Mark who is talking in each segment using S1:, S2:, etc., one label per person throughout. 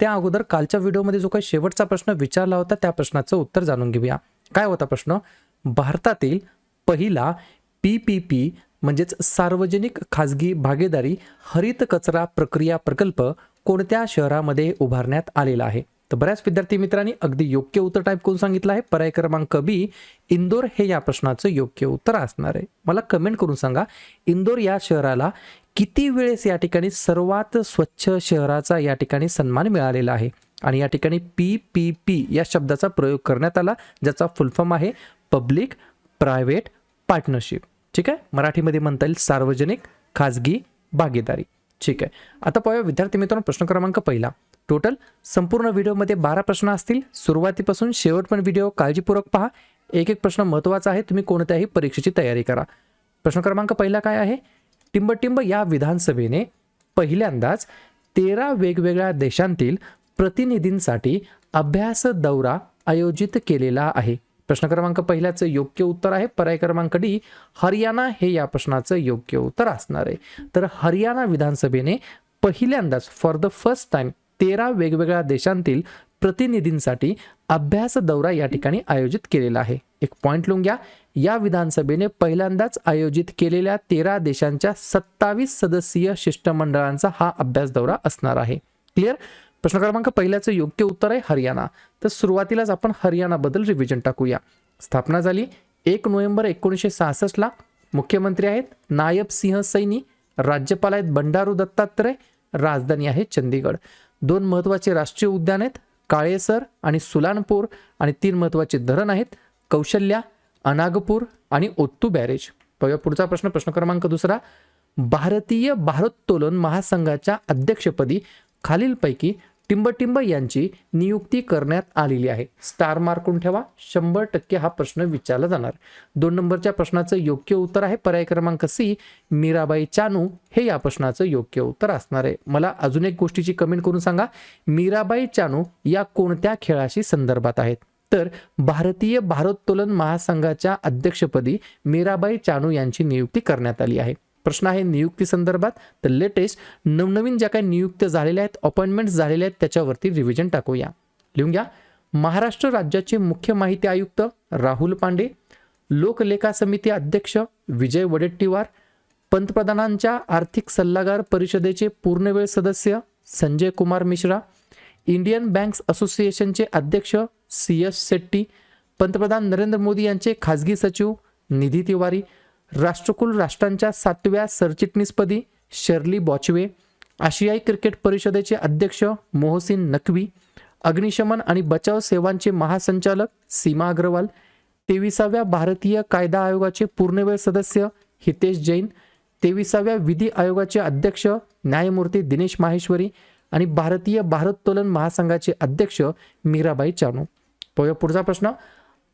S1: त्या अगोदर कालच्या व्हिडिओमध्ये जो काही शेवटचा प्रश्न विचारला होता त्या प्रश्नाचं उत्तर जाणून घेऊया. काय होता प्रश्न? भारतातील पहिला पी पी पी म्हणजेच सार्वजनिक खाजगी भागीदारी हरित कचरा प्रक्रिया प्रकल्प कोणत्या शहरामध्ये उभारण्यात आलेला आहे? तर बऱ्याच विद्यार्थी मित्रांनी अगदी योग्य उत्तर टाईप करून सांगितलं आहे. पर्याय क्रमांक बी इंदोर हे या प्रश्नाचं योग्य उत्तर असणार आहे. मला कमेंट करून सांगा इंदोर या शहराला किती वेळेस या ठिकाणी सर्वात स्वच्छ शहराचा या ठिकाणी सन्मान मिळालेला आहे? आणि या ठिकाणी पी पी पी या शब्दाचा प्रयोग करण्यात आला ज्याचा फुलफॉर्म आहे पब्लिक प्रायव्हेट पार्टनरशिप ठीक आहे? मराठीमध्ये म्हणता येईल सार्वजनिक खाजगी भागीदारी. ठीक आहे. आता पाहूया विद्यार्थी मित्रांनो प्रश्न क्रमांक पहिला. टोटल संपूर्ण व्हिडिओमध्ये बारा प्रश्न असतील. सुरुवातीपासून शेवट पण व्हिडिओ काळजीपूर्वक पहा. एक एक प्रश्न महत्त्वाचा आहे. तुम्ही कोणत्याही परीक्षेची तयारी करा. प्रश्न क्रमांक पहिला काय आहे? टिंबटिंब या विधानसभेने पहिल्यांदाच तेरा वेगवेगळ्या देशांतील प्रतिनिधींसाठी अभ्यास दौरा आयोजित केलेला आहे. प्रश्न क्रमांक पहिल्याचं योग्य उत्तर आहे. पर्याय क्रमांक डी हरियाणा हे या प्रश्नाचं योग्य उत्तर असणार आहे. तर हरियाणा विधानसभेने पहिल्यांदाच फॉर द फर्स्ट टाइम तेरा वेगवेगळ्या देशांतील प्रतिनिधींसाठी अभ्यास दौरा या ठिकाणी आयोजित केलेला आहे. एक पॉइंट लिहून घ्या. या विधानसभेने पहिल्यांदाच आयोजित केलेल्या तेरा देशांच्या सत्तावीस सदस्यीय शिष्टमंडळांचा हा अभ्यास दौरा असणार आहे. क्लिअर प्रश्न क्रमांक पहिल्याचं योग्य उत्तर आहे हरियाणा. तर सुरुवातीलाच आपण हरियाणाबद्दल रिव्हिजन टाकूया. स्थापना झाली एक नोव्हेंबर एकोणीसशे सहासष्टला. मुख्यमंत्री आहेत नायब सिंह सैनी राज्यपाल आहेत बंडारू दत्तात्रय राजधानी आहे चंदीगड. दोन महत्त्वाचे राष्ट्रीय उद्यान आहेत काळेसर आणि सुलानपूर आणि तीन महत्त्वाचे धरण आहेत कौशल्या अनागपूर आणि ओत्तू बॅरेज. पाहूया पुढचा प्रश्न प्रश्न क्रमांक दुसरा. भारतीय भारोत्तोलन महासंघाच्या अध्यक्षपदी खालीलपैकी टिंबटिंब यांची नियुक्ती करण्यात आलेली आहे. स्टार मार्कून ठेवा. शंभर टक्के हा प्रश्न विचारला जाणार. दोन नंबरच्या प्रश्नाचं योग्य उत्तर आहे पर्याय क्रमांक सी. मीराबाई चानू हे या प्रश्नाचं योग्य उत्तर असणार आहे. मला अजून एक गोष्टीची कमेंट करून सांगा. मीराबाई चानू या कोणत्या खेळाशी संदर्भात आहेत? तर भारतीय भारोत्तोलन महासंघाच्या अध्यक्षपदी मीराबाई चानू यांची नियुक्ती करण्यात आली आहे. प्रश्न आहे नियुक्ती संदर्भात. तर लेटेस्ट नवनवीन ज्या काही नियुक्त्या झालेल्या आहेत अपॉइंटमेंट्स झालेल्या आहेत त्याच्यावरती रिव्हिजन टाकूया. लिहून घ्या. महाराष्ट्र राज्याचे मुख्य माहिती आयुक्त राहुल पांडे लोकलेखा समिती अध्यक्ष विजय वडेट्टीवार पंतप्रधानांच्या आर्थिक सल्लागार परिषदेचे पूर्णवेळ सदस्य संजय कुमार मिश्रा इंडियन बँक्स असोसिएशनचे अध्यक्ष सी एस शेट्टी पंतप्रधान नरेंद्र मोदी यांचे खाजगी सचिव निधी तिवारी राष्ट्रकुल राष्ट्रांच्या सातव्या सरचिटणीसपदी शर्ली बॉचवे आशियाई क्रिकेट परिषदेचे अध्यक्ष मोहसिन नकवी अग्निशमन आणि बचाव सेवांचे महासंचालक सीमा अग्रवाल तेविसाव्या भारतीय कायदा आयोगाचे पूर्णवेळ सदस्य हितेश जैन तेविसाव्या विधी आयोगाचे अध्यक्ष न्यायमूर्ती दिनेश माहेश्वरी आणि भारतीय भारोत्तोलन महासंघाचे अध्यक्ष मीराबाई चानू. पाहूया पुढचा प्रश्न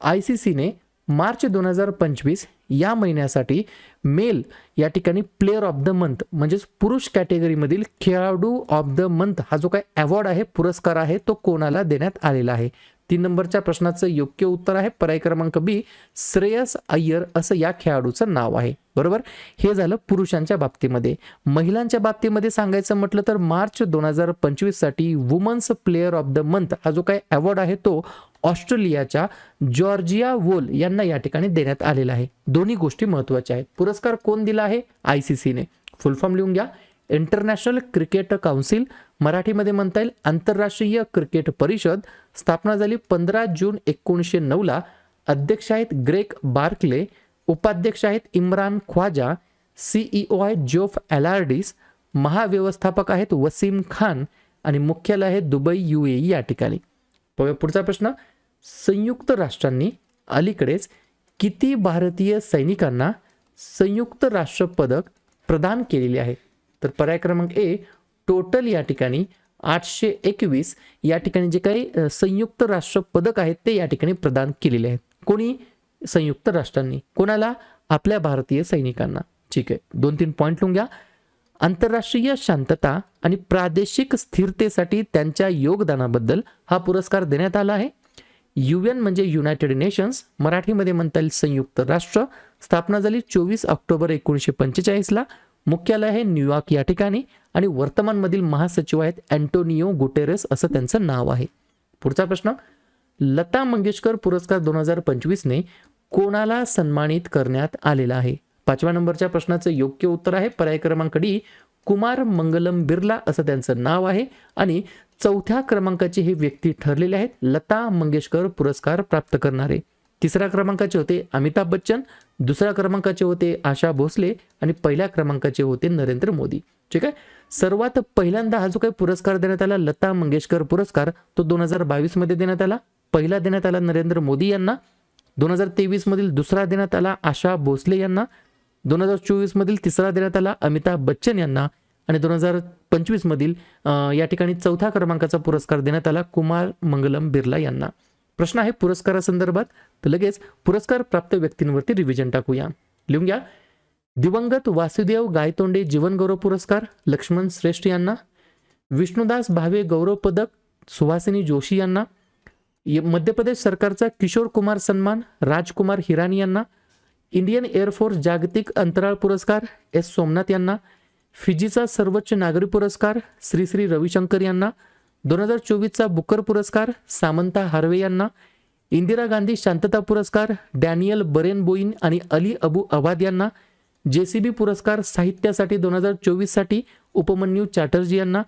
S1: आय सी सीने मार्च दोन हजार पंचवीस या महिन्यासाठी मेल या ठिकाणी प्लेअर ऑफ द मंथ म्हणजेच पुरुष कॅटेगरीमधील खेळाडू ऑफ द मंथ हा जो काय अवॉर्ड आहे पुरस्कार आहे तो कोणाला देण्यात आलेला आहे? तीन नंबरच्या प्रश्नाचं योग्य उत्तर आहे. पर्याय क्रमांक बी श्रेयस अय्यर असं या खेळाडूचं नाव आहे. बरोबर? हे झालं पुरुषांच्या बाबतीमध्ये. महिलांच्या बाबतीमध्ये सांगायचं म्हटलं तर मार्च दोन हजार पंचवीससाठी women's player of the month हा जो काय अवॉर्ड आहे तो ऑस्ट्रेलियाच्या जॉर्जिया वोल यांना या ठिकाणी देण्यात आलेला आहे. दोन्ही गोष्टी महत्त्वाच्या आहेत. पुरस्कार कोण दिला आहे? आय सी सीने. फुल फॉर्म लिहून घ्या. इंटरनॅशनल क्रिकेट काउन्सिल मराठीमध्ये म्हणता येईल. आंतरराष्ट्रीय क्रिकेट परिषद स्थापना झाली पंधरा जून एकोणीसशे नऊला अध्यक्ष आहेत ग्रेक बार्कले. उपाध्यक्ष आहेत इम्रान ख्वाजा. सीईओ आहेत जोफ एलार्डिस महाव्यवस्थापक आहेत वसीम खान. आणि मुख्यालय आहे दुबई यू ए या ठिकाणी. पुढचा प्रश्न. संयुक्त राष्ट्रांनी अलीकडेच किती भारतीय सैनिकांना संयुक्त राष्ट्र पदक प्रदान केलेले आहे? तर पर्याय क्रमांक ए टोटल या ठिकाणी आठशे एकवीस या ठिकाणी जे काही संयुक्त राष्ट्र पदक आहेत ते या ठिकाणी प्रदान केलेले आहेत. कोणी? संयुक्त राष्ट्रांनी. कोणाला? आपल्या भारतीय सैनिकांना. ठीक आहे. दोन तीन पॉईंट लिहून घ्या. आंतरराष्ट्रीय शांतता आणि प्रादेशिक स्थिरतेसाठी त्यांच्या योगदानाबद्दल हा पुरस्कार देण्यात आला आहे. यू एन म्हणजे युनायटेड नेशन्स मराठीमध्ये म्हणता येईल संयुक्त राष्ट्र. स्थापना झाली चोवीस ऑक्टोबर एकोणीसशे पंचेचाळीसला मुख्यालय आहे न्यूयॉर्क या ठिकाणी आणि वर्तमानमधील महासचिव आहेत अँटोनियो गुटेरेस असं त्यांचं नाव आहे. पुढचा प्रश्न लता मंगेशकर पुरस्कार दोन हजार पंचवीसने कोणाला सन्मानित करण्यात आलेला आहे? पाचव्या नंबरच्या प्रश्नाचं योग्य उत्तर आहे पर्याय क्रमांक डी कुमार मंगलम बिर्ला असं त्यांचं नाव आहे. आणि चौथ्या क्रमांकाचे हे व्यक्ती ठरलेले आहेत. लता मंगेशकर पुरस्कार प्राप्त करणारे. तिसऱ्या क्रमांकाचे होते अमिताभ बच्चन दुसऱ्या क्रमांकाचे होते आशा भोसले आणि पहिल्या क्रमांकाचे होते नरेंद्र मोदी. ठीक आहे? सर्वात पहिल्यांदा हा जो काही पुरस्कार देण्यात आला लता मंगेशकर पुरस्कार तो दोन हजार बावीसमध्ये देण्यात आला. पहिला देण्यात आला नरेंद्र मोदी यांना. दोन हजार तेवीस मधील दुसरा देण्यात आला आशा भोसले यांना. दोन हजार चोवीस मधील तिसरा देण्यात आला अमिताभ बच्चन यांना. आणि दोन हजार पंचवीसमधील या ठिकाणी चौथ्या क्रमांकाचा पुरस्कार देण्यात आला कुमार मंगलम बिर्ला यांना. प्रश्न आहे पुरस्कारासंदर्भात तर लगेच पुरस्कार प्राप्त व्यक्तींवरती रिव्हिजन टाकूया. लिहून घ्या. दिवंगत वासुदेव गायतोंडे जीवनगौरव पुरस्कार लक्ष्मण श्रेष्ठ यांना. विष्णुदास भावे गौरव पदक सुहासिनी जोशी यांना. मध्य प्रदेश सरकारचा किशोर कुमार सन्मान राजकुमार हिरानी यांना. इंडियन एअरफोर्स जागतिक अंतराळ पुरस्कार एस सोमनाथ यांना. फिजीचा सर्वोच्च नागरी पुरस्कार श्री श्री रविशंकर यांना दोन हजार चोवीसचा बुकर पुरस्कार सामंता हार्वे यांना इंदिरा गांधी शांतता पुरस्कार डॅनियल बरेन बोईन आणि अली अबू अबाद यांना जे सी बी पुरस्कार साहित्यासाठी दोन हजार चोवीससाठी उपमन्यू चॅटर्जी यांना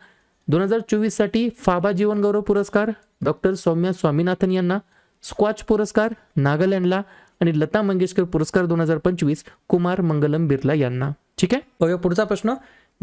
S1: दोन हजार चोवीससाठी फाबा जीवनगौरव पुरस्कार डॉक्टर सौम्या स्वामीनाथन यांना स्क्वॉच पुरस्कार नागालँडला आणि लता मंगेशकर पुरस्कार दोन हजार पंचवीस कुमार मंगलम बिर्ला यांना. ठीक आहे? पुढचा प्रश्न.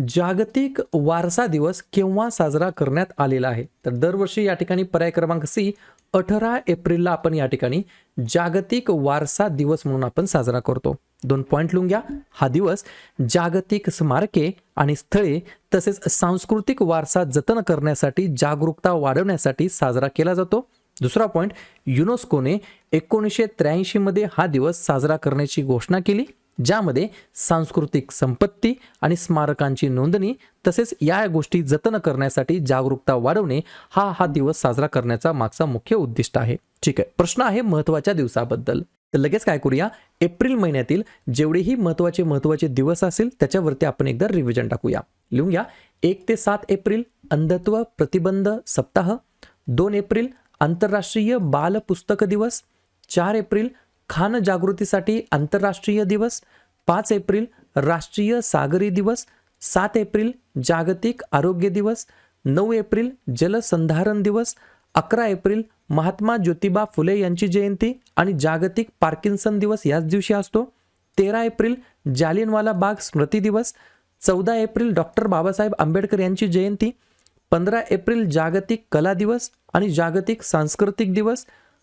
S1: जागतिक वारसा दिवस केव्हा साजरा करण्यात आलेला आहे? तर दरवर्षी या ठिकाणी पर्याय क्रमांक सी अठरा एप्रिलला आपण या ठिकाणी जागतिक वारसा दिवस म्हणून आपण साजरा करतो. दोन पॉईंट लिहून घ्या. हा दिवस जागतिक स्मारके आणि स्थळे तसेच सांस्कृतिक वारसा जतन करण्यासाठी जागरूकता वाढवण्यासाठी साजरा केला जातो. दुसरा पॉईंट युनेस्कोने एकोणीसशे त्र्याऐंशीमध्ये हा दिवस साजरा करण्याची घोषणा केली. ज्यामध्ये सांस्कृतिक संपत्ती आणि स्मारकांची नोंदणी तसेच या गोष्टी जतन करण्यासाठी जागरूकता वाढवणे हा हा दिवस साजरा करण्याचा मागचा मुख्य उद्दिष्ट आहे. ठीक आहे. प्रश्न आहे महत्त्वाच्या दिवसाबद्दल. तर लगेच काय करूया? एप्रिल महिन्यातील जेवढेही महत्त्वाचे महत्त्वाचे दिवस असेल त्याच्यावरती आपण एकदा रिव्हिजन टाकूया. लिहून घ्या एक ते सात एप्रिल अंधत्व प्रतिबंध सप्ताह. दोन एप्रिल आंतरराष्ट्रीय बाल पुस्तक दिवस. चार एप्रिल खान जागृतीसाठी आंतरराष्ट्रीय दिवस पाच एप्रिल राष्ट्रीय सागरी दिवस सात एप्रिल जागतिक आरोग्य दिवस नऊ एप्रिल जलसंधारण दिवस अकरा एप्रिल महात्मा ज्योतिबा फुले यांची जयंती आणि जागतिक पार्किन्सन दिवस याच दिवशी असतो. तेरा एप्रिल जालियनवाला बाग स्मृती दिवस चौदा एप्रिल डॉक्टर बाबासाहेब आंबेडकर यांची जयंती पंधरा एप्रिल जागतिक कला दिवस आणि जागतिक सांस्कृतिक दिवस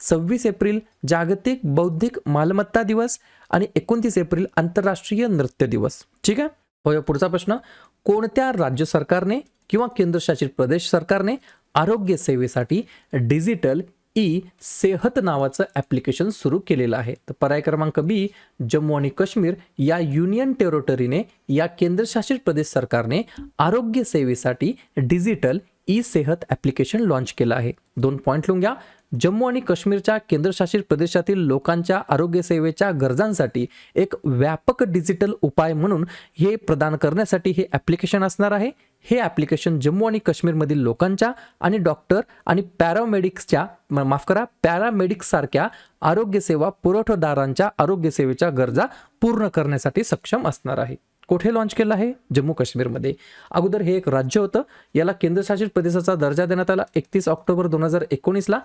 S1: सव्वीस एप्रिल जागतिक बौद्धिक मालमत्ता दिवस आणि एकोणतीस एप्रिल आंतरराष्ट्रीय नृत्य दिवस. ठीक आहे? होय पुढचा प्रश्न. कोणत्या राज्य सरकारने किंवा केंद्रशासित प्रदेश सरकारने आरोग्य सेवेसाठी डिजिटल ई सेहत नावाचं ॲप्लिकेशन सुरू केलेलं आहे? तर पर्याय क्रमांक बी जम्मू आणि काश्मीर या युनियन टेरिटरीने या केंद्रशासित प्रदेश सरकारने आरोग्य सेवेसाठी digital E Sehat application launch केलं आहे. दोन पॉईंट लिहून घ्या जम्मू आणि काश्मीरच्या केंद्रशासित प्रदेशातील लोकांच्या आरोग्यसेवेच्या गरजांसाठी एक व्यापक डिजिटल उपाय म्हणून हे प्रदान करण्यासाठी हे ॲप्लिकेशन असणार आहे. हे ॲप्लिकेशन जम्मू आणि काश्मीरमधील लोकांच्या आणि डॉक्टर आणि पॅरामेडिक्सच्या माफ करा पॅरामेडिक्ससारख्या आरोग्यसेवा पुरवठादारांच्या आरोग्यसेवेच्या गरजा पूर्ण करण्यासाठी सक्षम असणार आहे. कोठे लॉन्च केलं आहे? जम्मू काश्मीरमध्ये. अगोदर हे एक राज्य होतं. याला केंद्रशासित प्रदेशाचा दर्जा देण्यात आला एकतीस ऑक्टोबर दोन हजार एकोणीसला.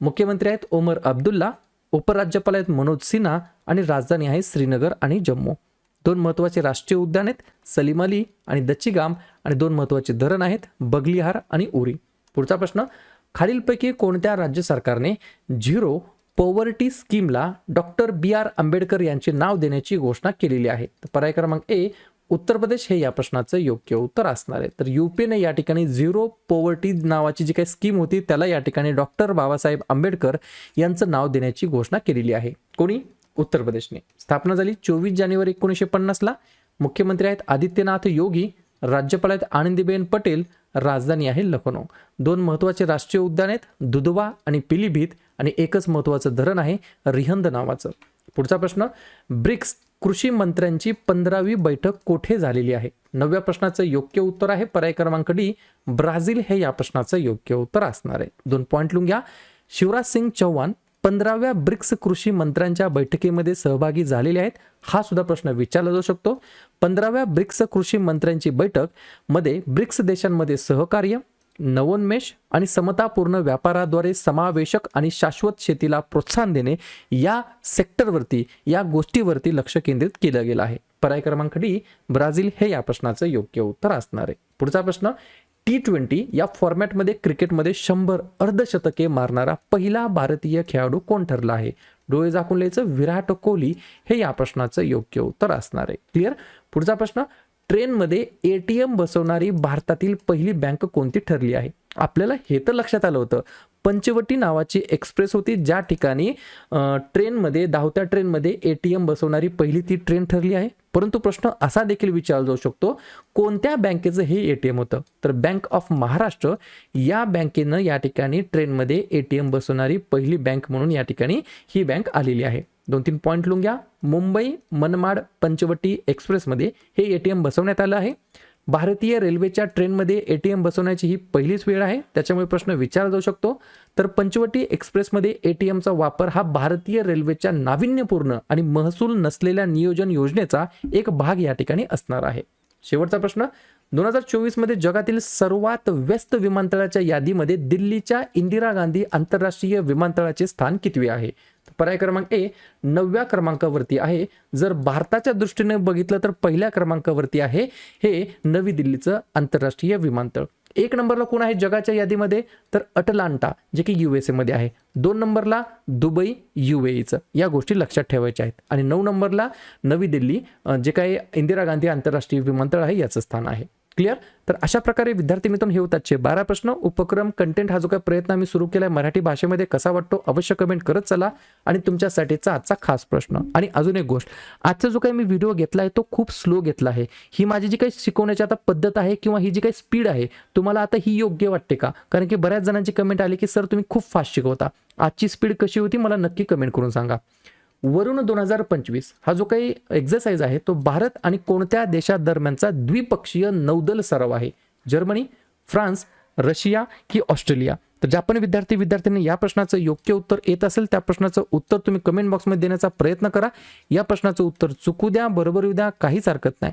S1: मुख्यमंत्री आहेत ओमर अब्दुल्ला उपराज्यपाल आहेत मनोज सिन्हा आणि राजधानी आहे श्रीनगर आणि जम्मू. दोन महत्त्वाचे राष्ट्रीय उद्यान आहेत सलीम अली आणि दच्चीगाम आणि दोन महत्त्वाचे धरण आहेत बगलिहार आणि उरी. पुढचा प्रश्न खालीलपैकी कोणत्या राज्य सरकारने झिरो पॉवर्टी स्कीमला डॉक्टर बी आर आंबेडकर यांचे नाव देण्याची घोषणा केलेली आहे? तर पर्याय क्रमांक ए उत्तर प्रदेश हे या प्रश्नाचं योग्य उत्तर असणार आहे. तर युपीने या ठिकाणी झिरो पॉवर्टी नावाची जी काही स्कीम होती त्याला या ठिकाणी डॉक्टर बाबासाहेब आंबेडकर यांचं नाव देण्याची घोषणा केलेली आहे. कोणी? उत्तर प्रदेशने. स्थापना झाली चोवीस जानेवारी एकोणीसशे पन्नासला. मुख्यमंत्री आहेत आदित्यनाथ योगी राज्यपाल आहेत आनंदीबेन पटेल राजधानी आहे लखनौ. दोन महत्त्वाचे राष्ट्रीय उद्यान आहेत दुधवा आणि पिलीभीत. आणि एकच महत्त्वाचं धरण आहे रिहंद नावाचं. पुढचा प्रश्न ब्रिक्स कृषी मंत्र्यांची पंधरावी बैठक कोठे झालेली आहे? नवव्या प्रश्नाचं योग्य उत्तर आहे. पर्याय क्रमांक डी ब्राझील हे या प्रश्नाचं योग्य उत्तर असणार आहे. दोन पॉईंट लिहून घ्या शिवराज सिंग चौहान पंधराव्या ब्रिक्स कृषी मंत्र्यांच्या बैठकीमध्ये सहभागी झालेले आहेत. हा सुद्धा प्रश्न विचारला जाऊ शकतो. पंधराव्या ब्रिक्स कृषी मंत्र्यांची बैठकमध्ये ब्रिक्स देशांमध्ये सहकार्य नवोन्मेष आणि समतापूर्ण व्यापाराद्वारे समावेशक आणि शाश्वत शेतीला प्रोत्साहन देणे या सेक्टरवरती या गोष्टीवरती लक्ष केंद्रित केलं गेलं आहे. पर्याय क्रमांक डी ब्राझील हे या प्रश्नाचं योग्य उत्तर असणार आहे. पुढचा प्रश्न टी ट्वेंटी या फॉर्मॅटमध्ये क्रिकेटमध्ये शंभर अर्धशतके मारणारा पहिला भारतीय खेळाडू कोण ठरला आहे? डोळे झाकून लिहायचं विराट कोहली हे या प्रश्नाचं योग्य उत्तर असणार आहे. क्लिअर पुढचा प्रश्न ट्रेनमध्ये ए टी एम बसवणारी भारतातील पहिली बँक कोणती ठरली आहे? आपल्याला हे तर लक्षात आलं होतं. पंचवटी नावाची एक्सप्रेस होती. ज्या ठिकाणी ट्रेनमध्ये धावत्या ट्रेनमध्ये ए टी एम बसवणारी पहिली ती ट्रेन ठरली आहे. परंतु प्रश्न असा देखील विचारला जाऊ शकतो कोणत्या बँकेचं हे ए टी एम होतं? तर बँक ऑफ महाराष्ट्र या बँकेनं या ठिकाणी ट्रेनमध्ये ए टी एम बसवणारी पहिली बँक म्हणून या ठिकाणी ही बँक आलेली आहे. दोन तीन पॉईंट लिहून घ्या. मुंबई मनमाड पंचवटी एक्सप्रेसमध्ये हे ए टी एम बसवण्यात आलं आहे. भारतीय रेल्वेच्या ट्रेनमध्ये ए टी एम बसवण्याची ही पहिलीच वेळ आहे. त्याच्यामुळे प्रश्न विचारला जाऊ शकतो. तर पंचवटी एक्सप्रेसमध्ये ए टी एमचा वापर हा भारतीय रेल्वेच्या नाविन्यपूर्ण आणि महसूल नसलेल्या नियोजन योजनेचा एक भाग या ठिकाणी असणार आहे. शेवटचा प्रश्न. दोन हजार चोवीसमध्ये जगातील सर्वात व्यस्त विमानतळाच्या यादीमध्ये दिल्लीच्या इंदिरा गांधी आंतरराष्ट्रीय विमानतळाचे स्थान कितवे आहे? पर्याय क्रमांक ए नवव्या क्रमांकावरती आहे. जर भारताच्या दृष्टीने बघितलं तर पहिल्या क्रमांकावरती आहे. हे नवी दिल्लीचं आंतरराष्ट्रीय विमानतळ. एक नंबरला कोण आहे जगाच्या यादीमध्ये? तर अटलांटा जे की यू एस एमध्ये आहे. दोन नंबरला दुबई यू एचं या गोष्टी लक्षात ठेवायच्या आहेत. आणि नऊ नंबरला नवी दिल्ली जे काही इंदिरा गांधी आंतरराष्ट्रीय विमानतळ आहे याचं स्थान आहे. क्लिअर तर अशा प्रकारे विद्यार्थी मित्रांनो हे होतात बारा प्रश्न. उपक्रम कंटेंट हा जो काही प्रयत्न आम्ही सुरू केला आहे मराठी भाषेमध्ये कसा वाटतो? अवश्य कमेंट करत चला. आणि तुमच्यासाठीचा आजचा खास प्रश्न. आणि अजून एक गोष्ट. आजचा जो काही मी व्हिडिओ घेतला आहे तो खूप स्लो घेतला आहे. ही माझी जी काही शिकवण्याची आता पद्धत आहे किंवा ही जी काही स्पीड आहे तुम्हाला आता ही योग्य वाटते का? कारण की बऱ्याच जणांची कमेंट आली की सर तुम्ही खूप फास्ट शिकवता. आजची स्पीड कशी होती? मला नक्की कमेंट करून सांगा. वरून दोन हजार पंचवीस हा जो काही एक्झरसाइज आहे तो भारत आणि कोणत्या देशादरम्यानचा द्विपक्षीय नौदल सराव आहे? जर्मनी फ्रान्स रशिया की ऑस्ट्रेलिया? तर ज्या पण विद्यार्थी विद्यार्थ्यांनी या प्रश्नाचं योग्य उत्तर येत असेल त्या प्रश्नाचं उत्तर तुम्ही कमेंट बॉक्समध्ये देण्याचा प्रयत्न करा. या प्रश्नाचं उत्तर चुकू द्या बरोबर येऊ द्या काहीच हरकत नाही.